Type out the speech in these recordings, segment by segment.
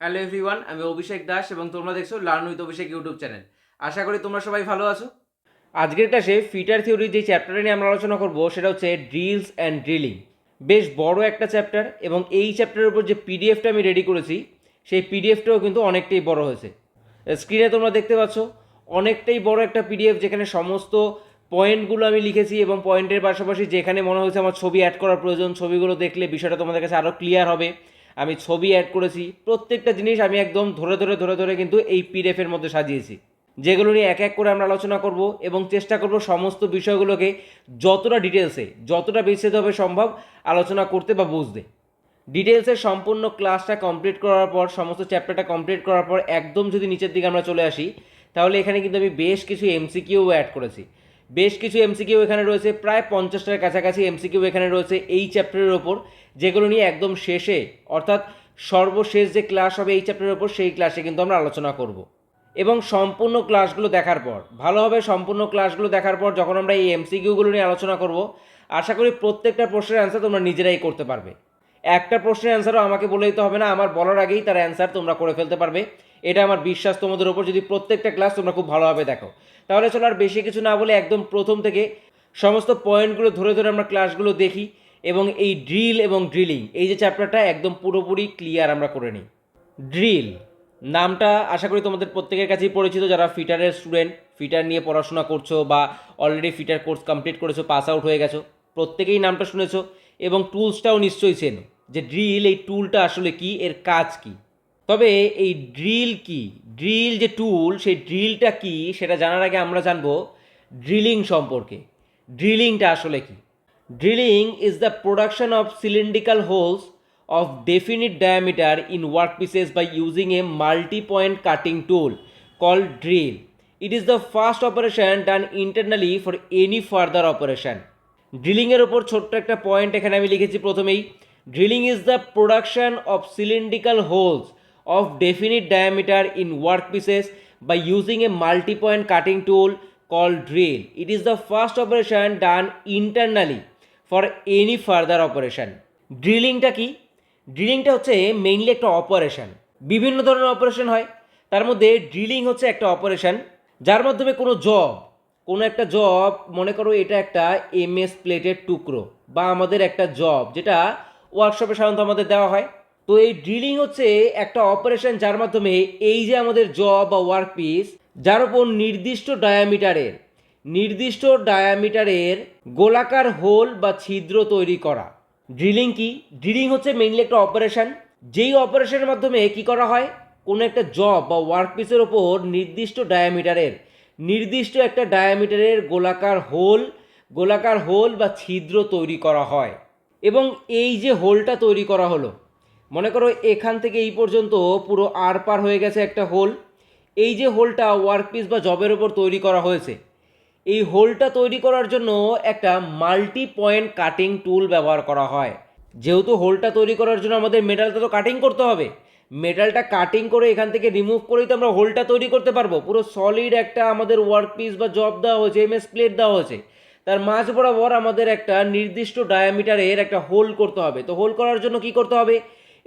Hello everyone, আমি অভিষেক দাস এবং তোমরা দেখছ learn with Abhishek YouTube channel. আশা করি তোমরা সবাই ভালো আছো। আজকের ক্লাসে ফিটার থিওরির যে চ্যাপ্টারটা নিয়ে আমরা আলোচনা করব, সেটা হচ্ছে ড্রিলস অ্যান্ড ড্রিলিং বেশ বড় একটা চ্যাপ্টার এবং এই চ্যাপ্টারের উপর যে পিডিএফটা আমি রেডি করেছি, সেই পিডিএফটাও কিন্তু অনেকটাই বড় হয়েছে। স্ক্রিনে তোমরা দেখতে পাচ্ছ, অনেকটাই বড় একটা পিডিএফ যেখানে সমস্ত পয়েন্টগুলো আমি লিখেছি এবং পয়েন্টের পাশাপাশি যেখানে মনে হয়েছে আমার ছবি অ্যাড করার প্রয়োজন, ছবিগুলো দেখলে বিষয়টা তোমাদের কাছে আরও ক্লিয়ার হবে। আমি ছবি অ্যাড করেছি। প্রত্যেকটা জিনিস আমি একদম ধরে ধরে ধরে ধরে কিন্তু এই পিডিএফের মধ্যে সাজিয়েছি। যেগুলো নিয়ে এক এক করে আমরা আলোচনা করব এবং চেষ্টা করব সমস্ত বিষয়গুলোকে যতটা ডিটেলসে যতটা বিস্তৃতভাবে সম্ভব আলোচনা করতে বা বুঝতে। ডিটেলসে সম্পূর্ণ ক্লাসটা কমপ্লিট করার পর, সমস্ত চ্যাপ্টারটা কমপ্লিট করার পর, একদম যদি নিচের দিকে আমরা চলে আসি, তাহলে এখানে কিন্তু আমি বেশ কিছু এমসিকিউ অ্যাড করেছি। বেশ কিছু এমসিকিউ এখানে রয়েছে, প্রায় পঞ্চাশটার কাছাকাছি এমসিকিউ এখানে রয়েছে এই চ্যাপ্টারের ওপর, যেগুলো নিয়ে একদম শেষে, অর্থাৎ সর্বশেষ যে ক্লাস হবে এই চ্যাপ্টারের ওপর, সেই ক্লাসে কিন্তু আমরা আলোচনা করব। এবং সম্পূর্ণ ক্লাসগুলো দেখার পর ভালোভাবে সম্পূর্ণ ক্লাসগুলো দেখার পর যখন আমরা এই এমসিকিউগুলো নিয়ে আলোচনা করব, আশা করি প্রত্যেকটা প্রশ্নের অ্যান্সার তোমরা নিজেরাই করতে পারবে। একটা প্রশ্নের অ্যান্সারও আমাকে বলে দিতে হবে না, আমার বলার আগেই তার অ্যান্সার তোমরা করে ফেলতে পারবে। এটা আমার বিশ্বাস, তোমাদের ওপর যদি প্রত্যেকটা ক্লাস তোমরা খুব ভালোভাবে দেখো। তাহলে চলো আর বেশি কিছু না বলে একদম প্রথম থেকে সমস্ত পয়েন্টগুলো ধরে ধরে আমরা ক্লাসগুলো দেখি এবং এই ড্রিল এবং ড্রিলিং এই যে চ্যাপ্টারটা একদম পুরোপুরি ক্লিয়ার আমরা করে নিই। ড্রিল নামটা আশা করি তোমাদের প্রত্যেকের কাছেই পরিচিত, যারা ফিটারের স্টুডেন্ট ফিটার নিয়ে পড়াশোনা করছ বা অলরেডি ফিটার কোর্স কমপ্লিট করেছ পাস আউট হয়ে গেছো, প্রত্যেকেই নামটা শুনেছো এবং টুলসটাও নিশ্চয়ই চেনো যে ড্রিল এই টুলটা আসলে কি, এর কাজ কি? তবে এই ড্রিল কি? ড্রিল যে টুল সেই ড্রিলটা কি সেটা জানার আগে আমরা জানব ড্রিলিং সম্পর্কে। ড্রিলিংটা আসলে কি? Drilling is the production of cylindrical holes of definite diameter in workpieces by using a multi-point cutting tool call drill it is the first operation done internally for any further operation. ড্রিলিংয়ের ওপর ছোট্ট একটা point এখানে আমি লিখেছি প্রথমেই। Drilling is the production of cylindrical holes definite diameter in work pieces by using a multi point cutting tool call drill it is the first operation done internally for any further operation ড্রিলিংটা কি? ড্রিলিংটা হচ্ছে mainly একটা operation বিভিন্ন ধরনের operation হয়। তার মধ্যে drilling হচ্ছে একটা অপারেশন যার মাধ্যমে কোনো জব কোনো একটা জব মনে করো এটা একটা এমএস প্লেটের টুকরো বা আমাদের একটা জব যেটা ওয়ার্কশপে সাধারণত আমাদের দেওয়া হয়। তো এই ড্রিলিং হচ্ছে একটা অপারেশন যার মাধ্যমে এই যে আমাদের জব বা ওয়ার্ক পিস যার উপর নির্দিষ্ট ডায়ামিটারের নির্দিষ্ট ডায়ামিটারের গোলাকার হোল বা ছিদ্র তৈরি করা। ড্রিলিং কি? ড্রিলিং হচ্ছে মেইনলি একটা অপারেশন যেই অপারেশনের মাধ্যমে কি করা হয়? কোনো একটা জব বা ওয়ার্ক পিসের ওপর নির্দিষ্ট ডায়ামিটারের নির্দিষ্ট একটা ডায়ামিটারের গোলাকার হোল গোলাকার হোল বা ছিদ্র তৈরি করা হয়। এবং এই যে হোলটা তৈরি করা হলো মনে করো এখান থেকে এই পর্যন্ত পুরো আর পার হয়ে গেছে একটা হোল এই যে হোলটা ওয়ার্ক পিস বা জবের ওপর তৈরি করা হয়েছে, এই হোলটা তৈরি করার জন্য একটা মাল্টি পয়েন্ট কাটিং টুল ব্যবহার করা হয়। যেহেতু হোলটা তৈরি করার জন্য আমাদের মেটালটা তো কাটিং করতে হবে। মেটালটা কাটিং করে এখান থেকে রিমুভ করেই তো আমরা হোলটা তৈরি করতে পারব। পুরো সলিড একটা আমাদের ওয়ার্ক পিস বা জব দেওয়া হয়েছে এমএস প্লেট দেওয়া হয়েছে। তার মাঝ বরাবর আমাদের একটা নির্দিষ্ট ডায়ামিটারের একটা হোল করতে হবে। তো হোল করার জন্য কি করতে হবে?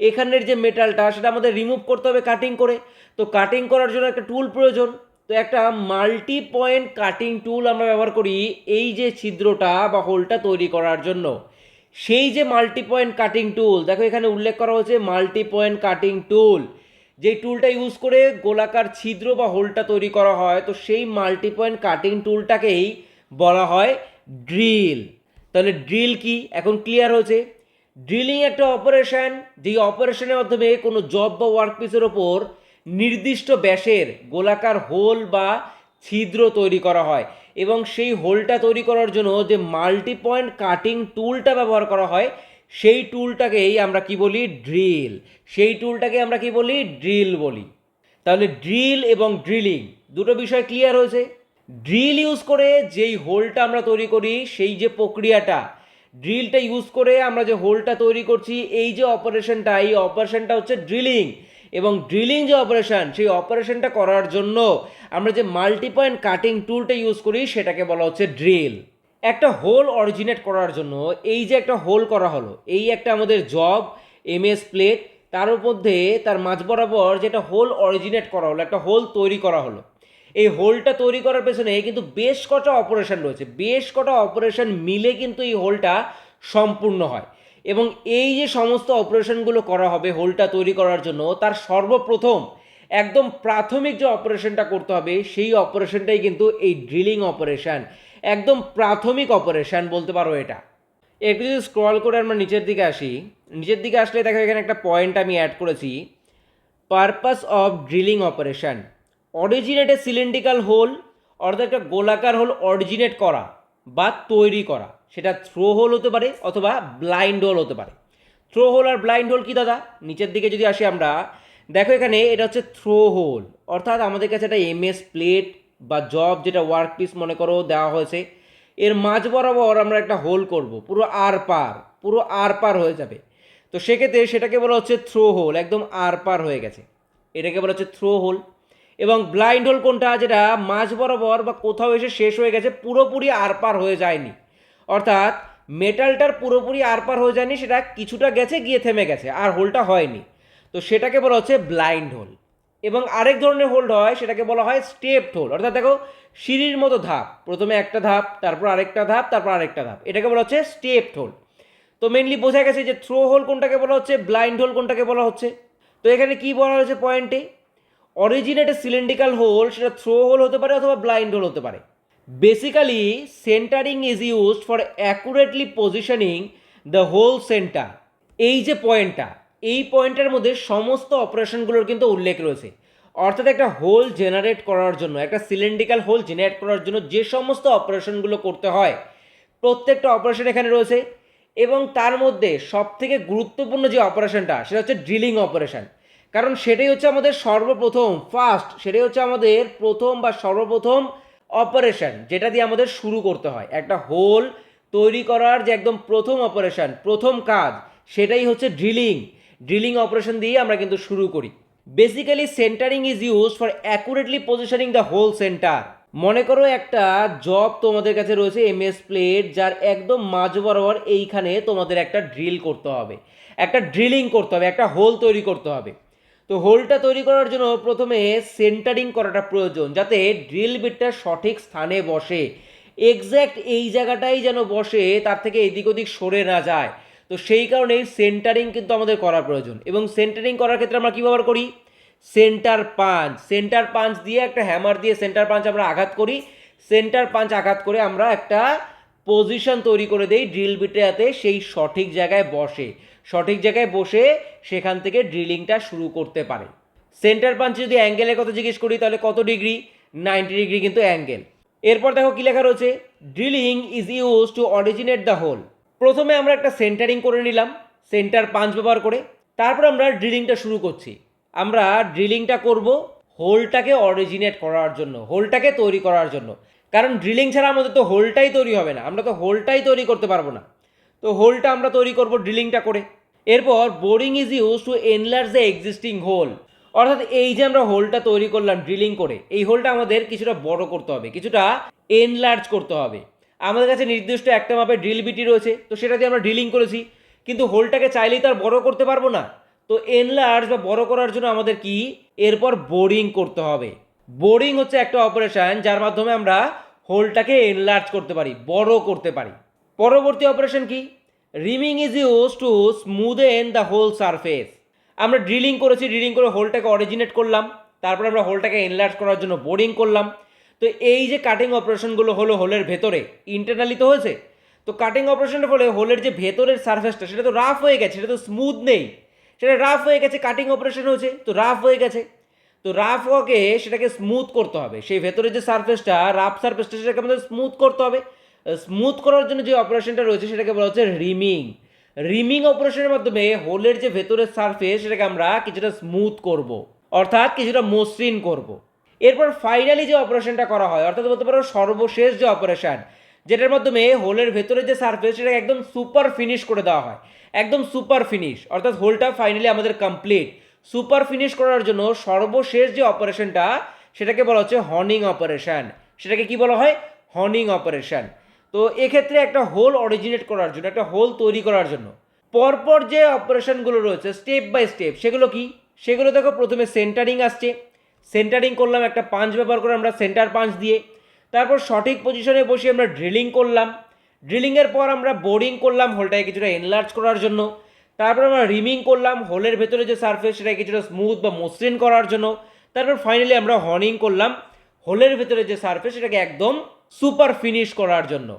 এখানের যে মেটালটা সেটা আমাদের রিমুভ করতে হবে কাটিং করে। তো কাটিং করার জন্য একটা টুল প্রয়োজন। তো একটা মাল্টি পয়েন্ট কাটিং টুল আমরা ব্যবহার করি এই যে ছিদ্রটা বা হোলটা তৈরি করার জন্য। সেই যে মাল্টি পয়েন্ট কাটিং টুল দেখো এখানে উল্লেখ করা হয়েছে মাল্টি পয়েন্ট কাটিং টুল যেই টুলটা ইউজ করে গোলাকার ছিদ্র বা হোলটা তৈরি করা হয়, তো সেই মাল্টি পয়েন্ট কাটিং টুলটাকেই বলা হয় ড্রিল তাহলে ড্রিল কি? এখন ক্লিয়ার হয়েছে। ড্রিলিং একটা অপারেশন যেই অপারেশনের মাধ্যমে কোনো জব বা ওয়ার্ক পিসের ওপর নির্দিষ্ট ব্যাসের গোলাকার হোল বা ছিদ্র তৈরি করা হয় এবং সেই হোলটা তৈরি করার জন্য যে মাল্টি পয়েন্ট কাটিং টুলটা ব্যবহার করা হয়, সেই টুলটাকেই আমরা কি বলি? ড্রিল সেই টুলটাকে আমরা কি বলি? ড্রিল বলি। তাহলে ড্রিল এবং ড্রিলিং দুটো বিষয় ক্লিয়ার হয়েছে? ড্রিল ইউজ করে যেই হোলটা আমরা তৈরি করি, সেই যে প্রক্রিয়াটা ড্রিলটা ইউজ করে আমরা যে হোলটা তৈরি করছি, এই যে অপারেশনটা, এই অপারেশনটা হচ্ছে ড্রিলিং। এবং ড্রিলিং যে অপারেশন, সেই অপারেশনটা করার জন্য আমরা যে মাল্টি পয়েন্ট কাটিং টুলটা ইউজ করি, সেটাকে বলা হচ্ছে ড্রিল। একটা হোল অরিজিনেট করার জন্য এই যে একটা হোল করা হলো, এই একটা আমাদের জব, এমএস প্লেট, তার মধ্যে, তার মাঝ বরাবর যেটা হোল অরিজিনেট করা হলো, একটা হোল তৈরি করা হলো এই হোলটা তৈরি করার পেছনে কিন্তু বেশ কটা অপারেশন রয়েছে। বেশ কটা অপারেশন মিলে কিন্তু এই হোলটা সম্পূর্ণ হয়। এবং এই যে সমস্ত অপারেশনগুলো করা হবে হোলটা তৈরি করার জন্য, তার সর্বপ্রথম একদম প্রাথমিক যে অপারেশনটা করতে হবে, সেই অপারেশনটাই কিন্তু এই ড্রিলিং অপারেশন একদম প্রাথমিক অপারেশন বলতে পারো এটা। একটু যদি স্ক্রল করে আমরা নিচের দিকে আসি, নিচের দিকে আসলে দেখো এখানে একটা পয়েন্ট আমি অ্যাড করেছি। Purpose of drilling operation originate a cylindrical hole, অর্থাৎ একটা গোলাকার হোল অরিজিনেট করা বা তৈরি করা। সেটা থ্রো হোল হতে পারে অথবা ব্লাইন্ড হোল হতে পারে। থ্রো হোল আর ব্লাইন্ড হোল কি দাদা? নিচের দিকে যদি আসি আমরা, দেখো এখানে এটা হচ্ছে থ্রো হোল অর্থাৎ আমাদের কাছে একটা এমএস প্লেট বা জব যেটা ওয়ার্ক পিস মনে করো দেওয়া হয়েছে, এর মাঝ বরাবর আমরা একটা হোল করব, পুরো আর পার, পুরো আর পার হয়ে যাবে। তো সেক্ষেত্রে সেটাকে বলা হচ্ছে থ্রো হোল একদম আর পার হয়ে গেছে। এটাকে বলা হচ্ছে থ্রো হোল এবং ব্লাইন্ড হোল কোনটা যেটা মাঝ বরাবর বা কোথাও এসে শেষ হয়ে গেছে, পুরোপুরি আর পার হয়ে যায়নি। অর্থাৎ মেটালটার পুরোপুরি আর পার হয়ে যায়নি, সেটা কিছুটা গেছে, গিয়ে থেমে গেছে, আর হোলটা হয়নি। তো সেটাকে বলা হচ্ছে ব্লাইন্ড হোল এবং আরেক ধরনের হোল্ড হয়, সেটাকে বলা হয় স্টেপ হোল অর্থাৎ দেখো, সিঁড়ির মতো ধাপ। প্রথমে একটা ধাপ, তারপর আরেকটা ধাপ, তারপর আরেকটা ধাপ। এটাকে বলা হচ্ছে স্টেপ হোল তো মেনলি বোঝা গেছে যে থ্রো হোল কোনটাকে বলা হচ্ছে ব্লাইন্ড হোল কোনটাকে বলা হচ্ছে। তো এখানে কি বলা হয়েছে পয়েন্টে অরিজিনেটে সিলিন্ড্রিক্যাল হোল সেটা থ্রো হোল হতে পারে অথবা ব্লাইন্ড হোল হতে পারে। Basically centering is used for accurately positioning the hole centre এই যে পয়েন্টটা, এই পয়েন্টের মধ্যে সমস্ত অপারেশনগুলোর কিন্তু উল্লেখ রয়েছে। অর্থাৎ একটা হোল জেনারেট করার জন্য, একটা সিলিন্ড্রিক্যাল হোল জেনারেট করার জন্য যে সমস্ত অপারেশনগুলো করতে হয়, প্রত্যেকটা অপারেশন এখানে রয়েছে। এবং তার মধ্যে সবথেকে গুরুত্বপূর্ণ যে অপারেশনটা, সেটা হচ্ছে ড্রিলিং অপারেশন কারণ সেটাই হচ্ছে আমাদের সর্বপ্রথম ফার্স্ট সেটাই হচ্ছে আমাদের প্রথম বা সর্বপ্রথম অপারেশন যেটা দিয়ে আমাদের শুরু করতে হয়। একটা হোল তৈরি করার যে একদম প্রথম অপারেশন প্রথম কাজ, সেটাই হচ্ছে ড্রিলিং ড্রিলিং অপারেশন দিয়ে আমরা কিন্তু শুরু করি। Basically centering is use for accurately positioning the hole center মনে করো একটা জব তোমাদের কাছে রয়েছে এমএস প্লেট যার একদম মাঝ বরাবর এইখানে তোমাদের একটা ড্রিল করতে হবে। একটা ড্রিলিং করতে হবে, একটা হোল তৈরি করতে হবে। তো হোলটা তৈরি করার জন্য প্রথমে সেন্টারিং করাটা প্রয়োজন, যাতে ড্রিল বিটটা সঠিক স্থানে বসে। এক্স্যাক্ট এই জায়গাটাই যেন বসে, তার থেকে এদিক ওদিক সরে না যায়। তো সেই কারণেই সেন্টারিং কিন্তু আমাদের করা প্রয়োজন। এবং সেন্টারিং করার ক্ষেত্রে আমরা কী ব্যবহার করি? সেন্টার পাঞ্চ সেন্টার পাঞ্চ দিয়ে একটা হ্যামার দিয়ে সেন্টার পাঞ্চ আমরা আঘাত করি। সেন্টার পাঞ্চ আঘাত করে আমরা একটা পজিশন তৈরি করে দেই ড্রিল বিটাতে সেই সঠিক জায়গায় বসে। সঠিক জায়গায় বসে সেখান থেকে ড্রিলিংটা শুরু করতে পারে। সেন্টার পাঞ্চ যদি অ্যাঙ্গেলের কথা জিজ্ঞেস করি, তাহলে কত ডিগ্রি নাইনটি ডিগ্রি কিন্তু অ্যাঙ্গেল এরপর দেখো কী লেখা রয়েছে drilling is use to originate the hole প্রথমে আমরা একটা সেন্টারিং করে নিলাম সেন্টার পাঞ্চ ব্যবহার করে। তারপর আমরা ড্রিলিংটা শুরু করছি। আমরা ড্রিলিংটা করব হোলটাকে অরিজিনেট করার জন্য, হোলটাকে তৈরি করার জন্য। কারণ ড্রিলিং ছাড়া আমাদের তো হোলটাই তৈরি হবে না, আমরা তো হোলটাই তৈরি করতে পারব না। তো হোলটা আমরা তৈরি করব ড্রিলিংটা করে। এরপর boring is use to enlarge the existing hole অর্থাৎ এই যে আমরা হোলটা তৈরি করলাম ড্রিলিং করে, এই হোলটা আমাদের কিছুটা বড় করতে হবে, কিছুটা এনলার্জ করতে হবে। আমাদের কাছে নির্দিষ্ট একটা মাপে ড্রিল বিটি রয়েছে, তো সেটা দিয়ে আমরা ড্রিলিং করেছি। কিন্তু হোলটাকে চাইলেই তো আর বড় করতে পারব না। তো এনলার্জ বা বড় করার জন্য আমাদের কি? এরপর বোরিং করতে হবে। বোরিং হচ্ছে একটা অপারেশন যার মাধ্যমে আমরা হোলটাকে এনলার্জ করতে পারি, বড় করতে পারি। পরবর্তী অপারেশন কি? Reaming is use to smoothen the hole surface আমরা ড্রিলিং করেছি ড্রিলিং করে হোলটাকে অরিজিনেট করলাম। তারপর আমরা হোলটাকে এনলার্জ করার জন্য বোরিং করলাম। তো এই যে কাটিং অপারেশনগুলো হলো হোলের ভেতরে ইন্টারনালি তো হয়েছে। তো কাটিং অপারেশনের ফলে হোলের যে ভেতরের সারফেসটা সেটা তো রাফ হয়ে গেছে, সেটা তো স্মুথ নেই। সেটা রাফ হয়ে গেছে কাটিং অপারেশন হয়েছে, তো রাফ হয়ে গেছে। তো রাফ ওকে সেটাকে স্মুথ করতে হবে। সেই ভেতরের যে সারফেসটা রাফ সারফেসটা সেটাকে আমাদের স্মুথ করতে হবে। স্মুথ করার জন্য যে অপারেশনটা রয়েছে সেটাকে বলা হচ্ছে রিমিং রিমিং অপারেশনের মাধ্যমে হোলের যে ভেতরের সারফেস সেটাকে আমরা কিছুটা স্মুথ করব। অর্থাৎ কিছুটা মসৃণ করব। এরপর ফাইনালি যে অপারেশনটা করা হয়, অর্থাৎ বলতে পারো সর্বশেষ যে অপারেশন যেটার মাধ্যমে হোলের ভেতরে যে সারফেস সেটাকে একদম সুপার ফিনিশ করে দেওয়া হয়। একদম সুপার ফিনিশ অর্থাৎ হোলটা ফাইনালি আমাদের কমপ্লিট সুপার ফিনিশ করার জন্য সর্বশেষ যে অপারেশনটা সেটাকে বলা হচ্ছে হর্নিং অপারেশন সেটাকে কি বলা হয়? হর্নিং অপারেশন তো এক্ষেত্রে একটা হোল অরিজিনেট করার জন্য, একটা হোল তৈরি করার জন্য, পরপর যে অপারেশনগুলো রয়েছে স্টেপ বাই স্টেপ সেগুলো কি? সেগুলো দেখো প্রথমে সেন্টারিং আসছে। সেন্টারিং করলাম একটা পাঞ্চ ব্যবহার করে আমরা সেন্টার পাঞ্চ দিয়ে। তারপর সঠিক পজিশনে বসে আমরা ড্রিলিং করলাম। ড্রিলিংয়ের পর আমরা বোরিং করলাম হোলটাকে কিছুটা এনলার্জ করার জন্য। তারপর আমরা রিমিং করলাম হোলের ভেতরে যে সারফেস সেটাকে কিছুটা স্মুথ বা মসৃণ করার জন্য। তারপর ফাইনালি আমরা হর্নিং করলাম হোলের ভেতরে যে সারফেস সেটাকে একদম সুপার ফিনিশ করার জন্য।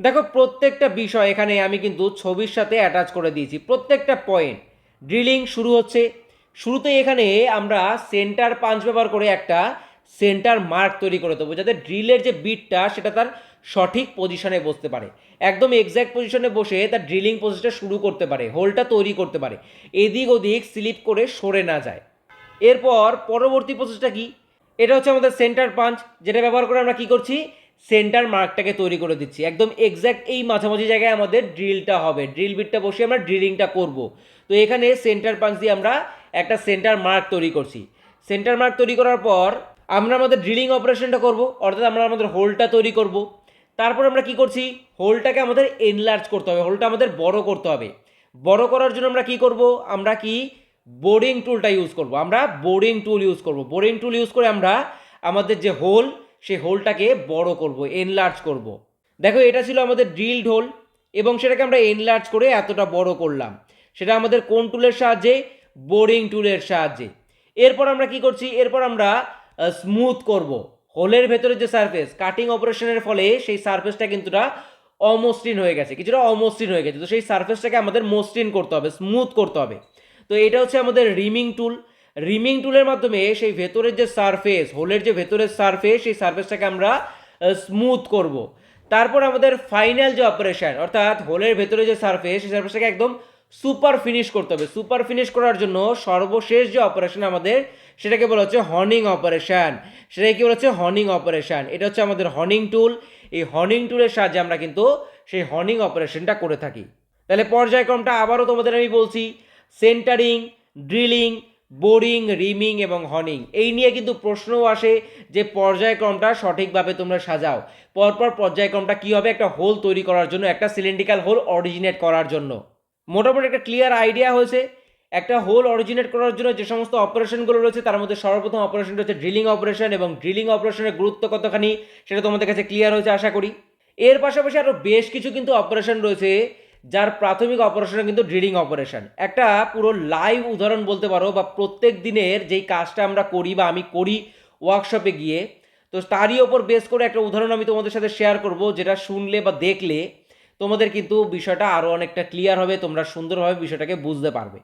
দেখো, প্রত্যেকটা বিষয় এখানে আমি কিন্তু ছবির সাথে অ্যাটাচ করে দিয়েছি। প্রত্যেকটা পয়েন্ট ড্রিলিং শুরু হচ্ছে। শুরুতে এখানে আমরা সেন্টার পাঞ্চ ব্যবহার করে একটা সেন্টার মার্ক তৈরি করে দেবো, যাতে ড্রিলের যে বিটটা সেটা তার সঠিক পজিশনে বসতে পারে। একদম এক্স্যাক্ট পজিশনে বসে তার ড্রিলিং প্রসেসটা শুরু করতে পারে হোলটা তৈরি করতে পারে, এদিক ওদিক স্লিপ করে সরে না যায়। এরপর পরবর্তী প্রসেসটা কি? এটা হচ্ছে আমাদের সেন্টার পাঞ্চ যেটা ব্যবহার করে আমরা কি করছি? সেন্টার মার্কটাকে তৈরি করে দিচ্ছি। একদম এক্স্যাক্ট এই মাঝামাঝি জায়গায় আমাদের ড্রিলটা হবে ড্রিল বিটটা বসে আমরা ড্রিলিংটা করব। তো এখানে সেন্টার পাঞ্চ দিয়ে আমরা একটা সেন্টার মার্ক তৈরি করছি। সেন্টার মার্ক তৈরি করার পর আমরা আমাদের ড্রিলিং অপারেশনটা করব, অর্থাৎ আমরা আমাদের হোলটা তৈরি করব। তারপর আমরা কি করছি? হোলটাকে আমাদের এনলার্জ করতে হবে হোলটা আমাদের বড় করতে হবে। বড় করার জন্য আমরা কি করব? আমরা কি বোরিং টুলটা ইউজ করব। আমরা বোরিং টুল ইউজ করব। বোরিং টুল ইউজ করে আমরা আমাদের যে হোল সেই হোলটাকে বড় করব এনলার্জ করব। দেখো, এটা ছিল আমাদের ড্রিলড হোল এবং সেটাকে আমরা এনলার্জ করে এতটা বড় করলাম। সেটা আমাদের কোন টুলের সাহায্যে? বোরিং টুলের সাহায্যে। এরপর আমরা কি করছি? এরপর আমরা স্মুথ করব। হোলের ভেতরে যে সারফেস কাটিং অপারেশনের ফলে সেই সারফেসটা কিছুটা অমসৃণ হয়ে গেছে, কিছুটা অমসৃণ হয়ে গেছে। তো সেই সারফেসটাকে আমাদের মসৃণ করতে হবে স্মুথ করতে হবে। তো এটা হচ্ছে আমাদের রিমিং টুল রিমিং টুলের মাধ্যমে সেই ভেতরের যে সারফেস হোলের যে ভেতরের সারফেস সেই সারফেসটাকে আমরা স্মুথ করব। তারপর আমাদের ফাইনাল যে অপারেশন অর্থাৎ হোলের ভেতরে যে সারফেস সেই সারফেসটাকে একদম সুপার ফিনিশ করতে হবে। সুপার ফিনিশ করার জন্য সর্বশেষ যে অপারেশন আমাদের সেটাকে বলা হচ্ছে হর্নিং অপারেশন। সেটাকে কি বলা হচ্ছে? হর্নিং অপারেশন। এটা হচ্ছে আমাদের হর্নিং টুল। এই হর্নিং টুলের সাহায্যে আমরা কিন্তু সেই হর্নিং অপারেশনটা করে থাকি। তাহলে পর্যায়ক্রমটা আবারও তোমাদের আমি বলছি, সেন্টারিং, ড্রিলিং, বোরিং, রিমিং এবং হর্নিং। এই নিয়ে কিন্তু প্রশ্নও আসে যে পর্যায়ক্রমটা সঠিকভাবে তোমরা সাজাও। পরপর পর্যায়ক্রমটা কী হবে? একটা হোল তৈরি করার জন্য, একটা সিলিন্ড্রিক্যাল হোল অরিজিনেট করার জন্য। মোটামুটি একটা ক্লিয়ার আইডিয়া হয়েছে। একটা হোল অরিজিনেট করার জন্য যে সমস্ত অপারেশনগুলো রয়েছে, তার মধ্যে সর্বপ্রথম অপারেশনটা হচ্ছে ড্রিলিং অপারেশন এবং ড্রিলিং অপারেশনের গুরুত্ব কতখানি সেটা তোমাদের কাছে ক্লিয়ার হয়েছে আশা করি। এর পাশাপাশি আরও বেশ কিছু কিন্তু অপারেশন রয়েছে, যার প্রাথমিক অপারেশন কিন্তু ড্রিলিং অপারেশন একটা পুরো লাইভ উদাহরণ বলতে পারো, বা প্রত্যেক দিনের যেই কাজটা আমরা করি বা আমি করি ওয়ার্কশপে গিয়ে, তো তারই ওপর বেস করে একটা উদাহরণ আমি তোমাদের সাথে শেয়ার করব, যেটা শুনলে বা দেখলে তোমাদের কিন্তু বিষয়টা আরও অনেকটা ক্লিয়ার হবে, তোমরা সুন্দরভাবে বিষয়টাকে বুঝতে পারবে।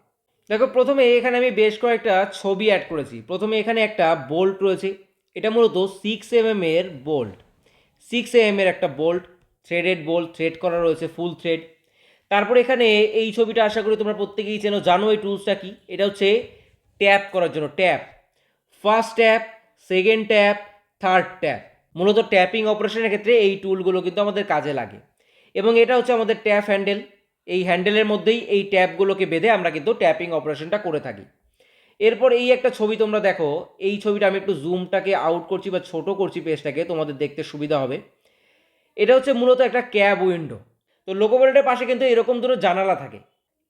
দেখো, প্রথমে এখানে আমি বেশ কয়েকটা ছবি অ্যাড করেছি। প্রথমে এখানে একটা বোল্ট রয়েছে। এটা মূলত সিক্স এম এর বোল্ট সিক্স এম এর একটা বোল্ট থ্রেডেড বোল্ট থ্রেড করা রয়েছে ফুল থ্রেড তারপর এখানে এই ছবিটা আশা করি তোমরা প্রত্যেকেই চেনো। জানো এই টুলসটা কি? এটা হচ্ছে ট্যাপ করার জন্য tap first tap second tap third tap মূলত ট্যাপিং অপারেশনের ক্ষেত্রে এই টুলগুলো কিন্তু আমাদের কাজে লাগে। এবং এটা হচ্ছে আমাদের ট্যাপ হ্যান্ডেল এই হ্যান্ডেলের মধ্যেই এই ট্যাপগুলোকে বেঁধে আমরা কিন্তু ট্যাপিং অপারেশনটা করে থাকি। এরপর এই একটা ছবি তোমরা দেখো, এই ছবিটা আমি একটু জুমটাকে আউট করছি বা ছোট করছি পেজটাকে তোমাদের দেখতে সুবিধা হবে। এটা হচ্ছে মূলত একটা ক্যাব উইন্ডো তো লোকোমোটিভের পাশে কিন্তু এরকম দুটো জানালা থাকে।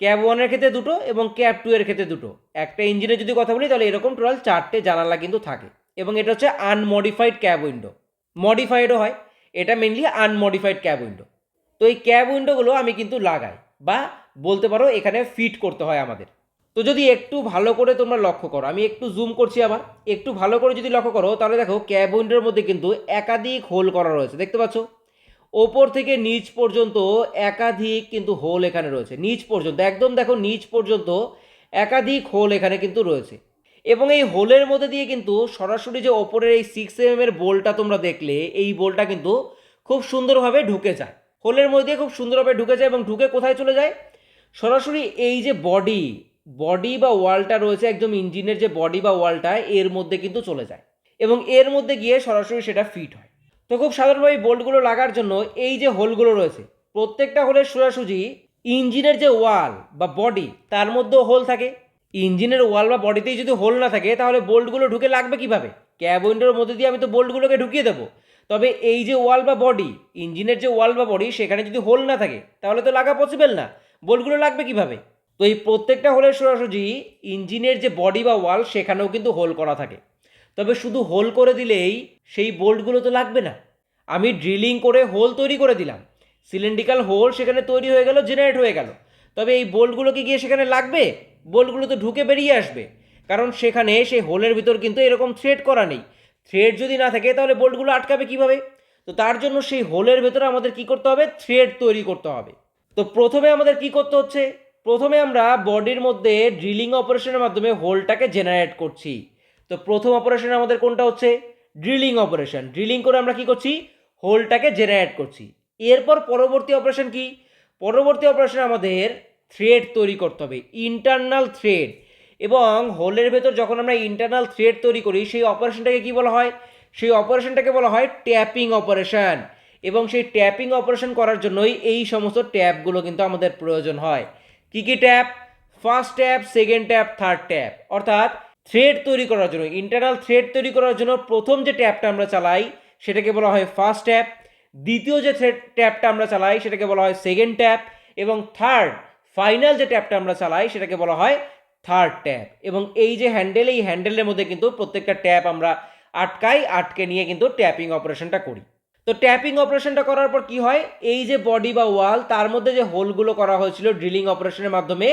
ক্যাব ওয়ানের ক্ষেত্রে দুটো এবং ক্যাব টু এর ক্ষেত্রে দুটো। একটা ইঞ্জিনের যদি কথা বলি, তাহলে এরকম টোটাল চারটে জানালা কিন্তু থাকে। এবং এটা হচ্ছে আনমডিফাইড ক্যাব উইন্ডো মডিফাইডও হয়। এটা মেনলি আনমডিফাইড ক্যাব উইন্ডো তো এই ক্যাব উইন্ডোগুলো আমি কিন্তু লাগাই। বা বলতে পারো এখানে ফিট করতে হয় আমাদের। তো যদি একটু ভালো করে তোমরা লক্ষ্য করো, আমি একটু জুম করছি আবার, একটু ভালো করে যদি লক্ষ্য করো, তাহলে দেখো ক্যাব উইন্ডোর মধ্যে কিন্তু একাধিক হোল করা রয়েছে, দেখতে পাচ্ছ? ওপর থেকে নিচ পর্যন্ত একাধিক কিন্তু হোল এখানে রয়েছে, নিচ পর্যন্ত, একদম দেখো নিচ পর্যন্ত একাধিক হোল এখানে কিন্তু রয়েছে। এবং এই হোলের মধ্যে দিয়ে কিন্তু সরাসরি যে ওপরের এই সিক্স এম এর বোলটা তোমরা দেখলে, এই বোলটা কিন্তু খুব সুন্দরভাবে ঢুকে যায়। হোলের মধ্যে খুব সুন্দরভাবে ঢুকে যায় এবং ঢুকে কোথায় চলে যায়? সরাসরি এই যে বডি বডি বা ওয়ালটা রয়েছে, একদম ইঞ্জিনের যে বডি বা ওয়ালটা এর মধ্যে কিন্তু চলে যায় এবং এর মধ্যে গিয়ে সরাসরি সেটা ফিট হয়। তো খুব সাধারণভাবে বোল্টগুলো লাগার জন্য এই যে হোলগুলো রয়েছে, প্রত্যেকটা হোলের সোজাসুজি ইঞ্জিনের যে ওয়াল বা বডি তার মধ্যেও হোল থাকে। ইঞ্জিনের ওয়াল বা বডিতেই যদি হোল না থাকে, তাহলে বোল্টগুলো ঢুকে লাগবে কীভাবে? ক্যাব উইন্ডোর মধ্যে দিয়ে আমি তো বোল্টগুলোকে ঢুকিয়ে দেবো। তবে এই যে ওয়াল বা বডি ইঞ্জিনের যে ওয়াল বা বডি সেখানে যদি হোল না থাকে, তাহলে তো লাগা পসিবল না। বোল্টগুলো লাগবে কীভাবে? তো এই প্রত্যেকটা হোলের সরাসরি ইঞ্জিনের যে বডি বা ওয়াল সেখানেও কিন্তু হোল করা থাকে। তবে শুধু হোল করে দিলেই সেই বোল্টগুলো তো লাগবে না। আমি ড্রিলিং করে হোল তৈরি করে দিলাম। সিলিন্ড্রিক্যাল হোল সেখানে তৈরি হয়ে গেল জেনারেট হয়ে গেল। তবে এই বোল্টগুলো কি গিয়ে সেখানে লাগবে? বোল্টগুলো তো ঢুকে বেরিয়ে আসবে। কারণ সেখানে সেই হোলের ভিতর কিন্তু এরকম থ্রেড করা নেই। থ্রেড যদি না থাকে, তাহলে বোল্টগুলো আটকাবে কীভাবে? তো তার জন্য সেই হোলের ভেতরে আমাদের কি করতে হবে? থ্রেড তৈরি করতে হবে। তো প্রথমে আমাদের কি করতে হচ্ছে? প্রথমে আমরা বডির মধ্যে ড্রিলিং অপারেশনের মাধ্যমে হোলটাকে জেনারেট করছি। তো প্রথম অপারেশন আমাদের কোনটা হচ্ছে? ড্রিলিং অপারেশন ড্রিলিং করে আমরা কি করছি? হোলটাকে জেনারেট করছি। এরপর পরবর্তী অপারেশন কি? পরবর্তী অপারেশন আমাদের থ্রেড তৈরি করতে হবে। ইন্টারনাল থ্রেড এবং হোলের ভেতর যখন আমরা ইন্টারনাল থ্রেড তৈরি করি, সেই অপারেশনটাকে কি বলা হয়? সেই অপারেশনটাকে বলা হয় ট্যাপিং অপারেশন এবং সেই ট্যাপিং অপারেশন করার জন্যই এই সমস্ত ট্যাপগুলো কিন্তু আমাদের প্রয়োজন হয়। কি কি tap? First tap second tap third tap অর্থাৎ থ্রেড তৈরি করার জন্য ইন্টারনাল থ্রেড তৈরি করার জন্য প্রথম যে ট্যাপটা আমরা চালাই, সেটাকে বলা হয় ফার্স্ট ট্যাপ দ্বিতীয় যে থ্রেড ট্যাপটা আমরা চালাই, সেটাকে বলা হয় সেকেন্ড ট্যাপ এবং থার্ড ফাইনাল যে ট্যাপটা আমরা চালাই, সেটাকে বলা হয় থার্ড ট্যাপ এবং এই যে হ্যান্ডেল এই হ্যান্ডেলের মধ্যে কিন্তু প্রত্যেকটা ট্যাপ আমরা আটকাই, আটকে নিয়ে কিন্তু ট্যাপিং অপারেশনটা করি। তো ট্যাপিং অপারেশনটা করার পর কি হয়? এই যে বডি বা ওয়াল তার মধ্যে যে হোলগুলো করা হয়েছিল ড্রিলিং অপারেশনের মাধ্যমে,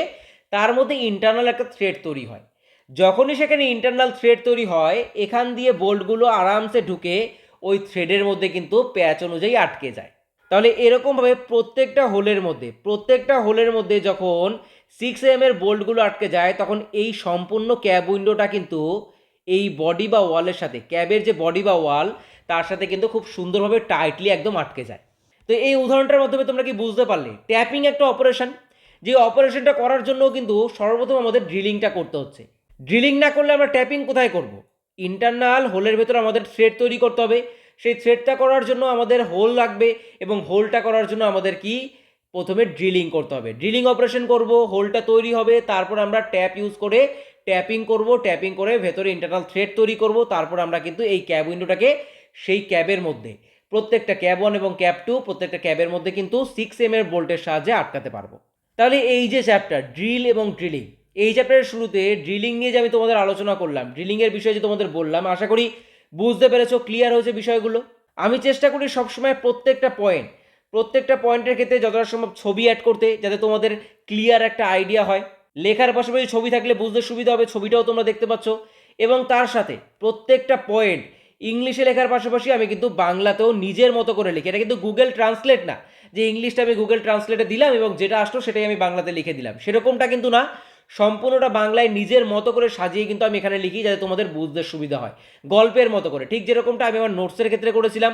তার মধ্যে ইন্টারনাল একটা থ্রেড তৈরি হয়। যখনই সেখানে ইন্টারনাল থ্রেড তৈরি হয়, এখান দিয়ে বোল্টগুলো আরামসে ঢুকে ওই থ্রেডের মধ্যে কিন্তু প্যাচ অনুযায়ী আটকে যায়। তাহলে এরকমভাবে প্রত্যেকটা হোলের মধ্যে, প্রত্যেকটা হোলের মধ্যে যখন সিক্স এম এর বোল্টগুলো আটকে যায়, তখন এই সম্পূর্ণ ক্যাব উইন্ডোটা কিন্তু এই বডি বা ওয়ালের সাথে ক্যাবের যে বডি বা ওয়াল তার সাথে কিন্তু খুব সুন্দরভাবে টাইটলি একদম আটকে যায়। তো এই উদাহরণটার মাধ্যমে তোমরা কি বুঝতে পারলে? ট্যাপিং একটা অপারেশন যে অপারেশনটা করার জন্য কিন্তু সর্বপ্রথম আমাদের ড্রিলিংটা করতে হচ্ছে। ড্রিলিং না করলে আমরা ট্যাপিং কোথায় করব? ইন্টারনাল হোলের ভেতর আমাদের থ্রেড তৈরি করতে হবে। সেই থ্রেডটা করার জন্য আমাদের হোল লাগবে এবং হোলটা করার জন্য আমাদের কি? প্রথমে ড্রিলিং করতে হবে। ড্রিলিং অপারেশন করব হোলটা তৈরি হবে, তারপর আমরা ট্যাপ ইউজ করে ট্যাপিং করব ট্যাপিং করে ভেতরে ইন্টারনাল থ্রেড তৈরি করব, তারপর আমরা কিন্তু এই ক্যাব উইন্ডোটাকে সেই ক্যাবের মধ্যে, প্রত্যেকটা ক্যাব ওয়ান এবং ক্যাব টু প্রত্যেকটা ক্যাবের মধ্যে কিন্তু সিক্স এম এর বোল্টের সাহায্যে আটকাতে পারব। তাহলে এই যে চ্যাপ্টার ড্রিল এবং ড্রিলিং এই চ্যাপ্টারের শুরুতে ড্রিলিং নিয়ে যে আমি তোমাদের আলোচনা করলাম ড্রিলিংয়ের বিষয়ে যে তোমাদের বললাম, আশা করি বুঝতে পেরেছ ক্লিয়ার হয়েছে বিষয়গুলো? আমি চেষ্টা করি সবসময় প্রত্যেকটা পয়েন্ট প্রত্যেকটা পয়েন্টের ক্ষেত্রে যতটা সম্ভব ছবি অ্যাড করতে, যাতে তোমাদের ক্লিয়ার একটা আইডিয়া হয়। লেখার পাশাপাশি ছবি থাকলে বুঝতে সুবিধা হবে, ছবিটাও তোমরা দেখতে পাচ্ছ। এবং তার সাথে প্রত্যেকটা পয়েন্ট ইংলিশে লেখার পাশাপাশি আমি কিন্তু বাংলাতেও নিজের মতো করে লিখি। এটা কিন্তু গুগল ট্রান্সলেট না, যে ইংলিশটা আমি গুগল ট্রান্সলেটে দিলাম এবং যেটা আসলো সেটাই আমি বাংলাতে লিখে দিলাম। সেরকমটা কিন্তু না। সম্পূর্ণটা বাংলায় নিজের মতো করে সাজিয়ে কিন্তু আমি এখানে লিখি, যাতে তোমাদের বুঝতে সুবিধা হয়। গল্পের মতো করে। ঠিক যেরকমটা আমি আমার নোটসের ক্ষেত্রে করেছিলাম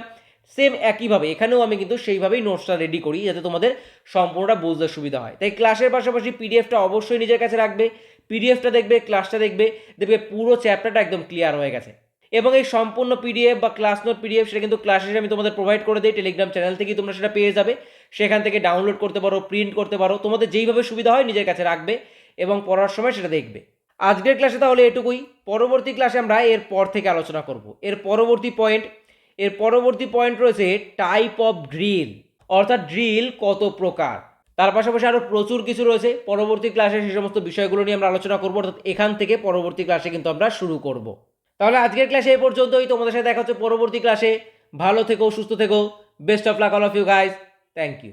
সেম একইভাবে, এখানেও আমি কিন্তু সেইভাবেই নোটসটা রেডি করি যাতে তোমাদের সম্পূর্ণটা বুঝতে সুবিধা হয়। তাই ক্লাসের পাশাপাশি পিডিএফটা অবশ্যই নিজের কাছে রাখবে পিডিএফটা দেখবে ক্লাসটা দেখবে দেখবে পুরো চ্যাপ্টারটা একদম ক্লিয়ার হয়ে গেছে। এবং এই সম্পূর্ণ পিডিএফ বা ক্লাস নোট পিডিএফ সেটা কিন্তু ক্লাসে আমি তোমাদের প্রোভাইড করে দিই টেলিগ্রাম চ্যানেল থেকেই তোমরা সেটা পেয়ে যাবে। সেখান থেকে ডাউনলোড করতে পারো প্রিন্ট করতে পারো, তোমাদের যেইভাবে সুবিধা হয় নিজের কাছে রাখবে এবং পড়ার সময় সেটা দেখবে। আজকের ক্লাসে তাহলে এটুকুই, পরবর্তী ক্লাসে আমরা এর পর থেকে আলোচনা করব। এর পরবর্তী পয়েন্ট এর পরবর্তী পয়েন্ট রয়েছে টাইপ অফ ড্রিল অর্থাৎ ড্রিল কত প্রকার? তার পাশাপাশি আরও প্রচুর কিছু রয়েছে। পরবর্তী ক্লাসে সেই সমস্ত বিষয়গুলো নিয়ে আমরা আলোচনা করব, অর্থাৎ এখান থেকে পরবর্তী ক্লাসে কিন্তু আমরা শুরু করব। তাহলে আজকের ক্লাসে এই পর্যন্তই। তোমাদের সাথে দেখা হচ্ছে পরবর্তী ক্লাসে ভালো থেকো, সুস্থ থেকো। Best of luck all of you guys thank you